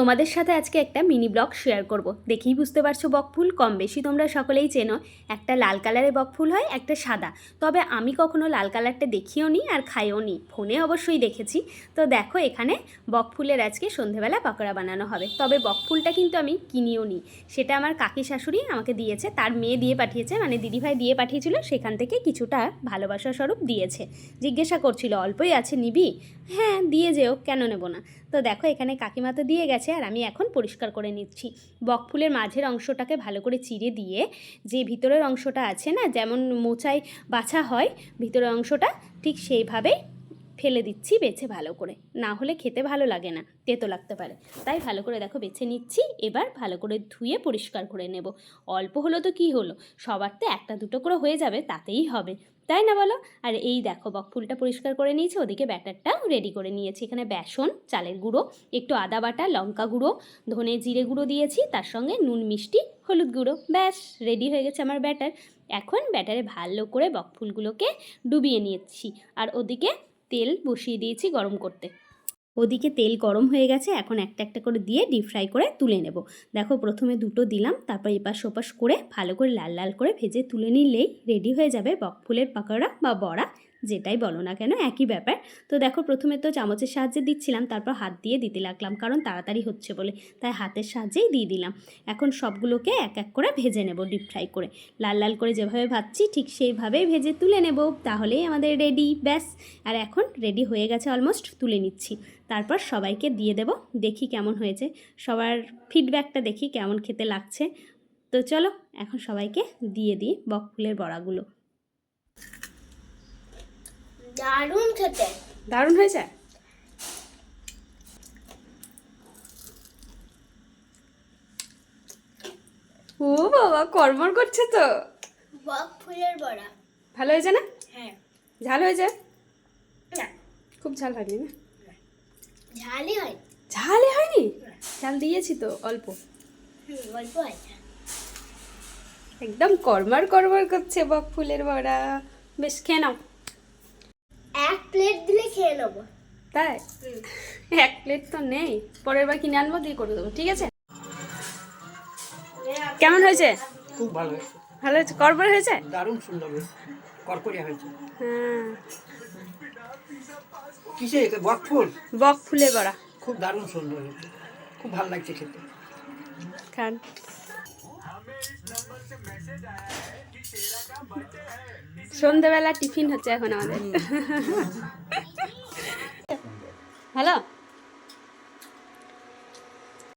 তোমাদের সাথে আজকে একটা মিনি ব্লগ শেয়ার করব। দেখেই বুঝতে পারছ বকফুল? কম বেশি তোমরা সকলেই চেনো। একটা লাল কালারের বকফুল হয়, একটা সাদা। তবে আমি কখনো লাল কালারটা দেখিও নি আর খাইও নি। ফোনে অবশ্যই দেখেছি। তো দেখো, এখানে বকফুলের আজকে সন্ধেবেলা পাকোড়া বানানো হবে। তবে বকফুলটা কিন্তু আমি কিনিও নি। সেটা আমার কাকি শাশুড়ি আমাকে দিয়েছে। তার মেয়ে দিয়ে পাঠিয়েছে মানে দিদিভাই দিয়ে পাঠিয়েছিল। সেখান থেকে কিছুটা ভালোবাসা স্বরূপ দিয়েছে। জিজ্ঞাসা করছিল, অল্পই আছে নিবি? হ্যাঁ দিয়ে যেও, কেন নেব না? তো দেখো, এখানে কাকিমা তো দিয়ে গেছে। আর আমি এখন পরিষ্কার করে নিচ্ছি। বকফুলের মাঝের অংশটাকে ভালো করে চিড়ে দিয়ে যে ভিতরের অংশটা আছে না, যেমন মোচায় বাছা হয়, ভিতরের অংশটা ঠিক সেইভাবেই ফেলে দিচ্ছি, বেছে ভালো করে। না হলে খেতে ভালো লাগে না, তেতো লাগতে পারে। তাই ভালো করে দেখো বেছে নিচ্ছি, এবার ভালো করে ধুয়ে পরিষ্কার করে নেব। অল্প হলো তো কি হলো? সবার তো একটা দুটো করে হয়ে যাবে, তাতেই হবে। তাই না বলো? আর এই দেখো বকফুলটা পরিষ্কার করে নিয়েছি, ওদিকে ব্যাটারটাও রেডি করে নিয়েছি। এখানে বেসন, চালের গুঁড়ো, একটু আদা বাটা, লঙ্কা গুঁড়ো, ধনে জিরে গুঁড়ো দিয়েছি, তার সঙ্গে নুন, মিষ্টি, হলুদ গুঁড়ো। ব্যাস রেডি হয়ে গেছে আমার ব্যাটার। এখন ব্যাটারে ভালো করে বকফুলগুলোকে ডুবিয়ে নিয়েছি আর ওদিকে তেল বসিয়ে দিয়েছি গরম করতে। ওদিকে তেল গরম হয়ে গেছে, এখন একটা একটা করে দিয়ে ডিপ ফ্রাই করে তুলে নেব। দেখো প্রথমে দুটো দিলাম, তারপর এপাশ ওপাশ করে ভালো করে লাল লাল করে ভেজে তুলে নিলেই রেডি হয়ে যাবে বক ফুলের পাকোড়া বা বড়া। যেটাই বলো না কেন, একই ব্যাপার। তো দেখো, প্রথমে তো চামচের সাহায্যে দিচ্ছিলাম, তারপর হাত দিয়ে দিতে লাগলাম, কারণ তাড়াতাড়ি হচ্ছে বলে। তাই হাতের সাহায্যেই দিয়ে দিলাম। এখন সবগুলোকে এক এক করে ভেজে নেব ডিপ ফ্রাই করে। লাল লাল করে যেভাবে ভাজছি, ঠিক সেইভাবেই ভেজে তুলে নেব, তাহলেই আমাদের রেডি ব্যাস। আর এখন রেডি হয়ে গেছে অলমোস্ট তুলে নিচ্ছি। তারপর সবাইকে দিয়ে দেব, দেখি কেমন হয়েছে। সবার ফিডব্যাকটা দেখি কেমন খেতে লাগছে। তো চলো, এখন সবাইকে দিয়ে দিই বকফুলের বড়াগুলো। দারুণ খেতে। দারুণ হয়েছে ও বাবা কর্মর করছে তো। ফুলের বড়া। ভালো হয়েছে না? হ্যাঁ। ঝাল হয়েছে? না। খুব ঝাল হয়নি না? ঝালই হয়। ঝালই হয়নি? ঝাল দিয়েছি তো অল্প। অল্প আছে। একদম কর্মার কর্মার করছে বক ফুলের বড়া। বেশ খেয়ে নাও। খেয়ে নেব। তাই? এক প্লেট তো নেই। পরের বার কিনে আনব দিয়ে করে দেবো ঠিক আছে? কেমন হয়েছে? খুব ভালো হয়েছে। ভালো হয়েছে? করবর হয়েছে? দারুণ সুন্দর হয়েছে। কড়কড়িয়া হয়েছে। হ্যাঁ। কিসে এটা? বক ফুল? বক বড়া খুব দারুণ সুন্দর হয়েছে। খুব ভালো লাগছে খেতে। খান। সন্ধেবেলা টিফিন হচ্ছে এখন আমাদের। ভালো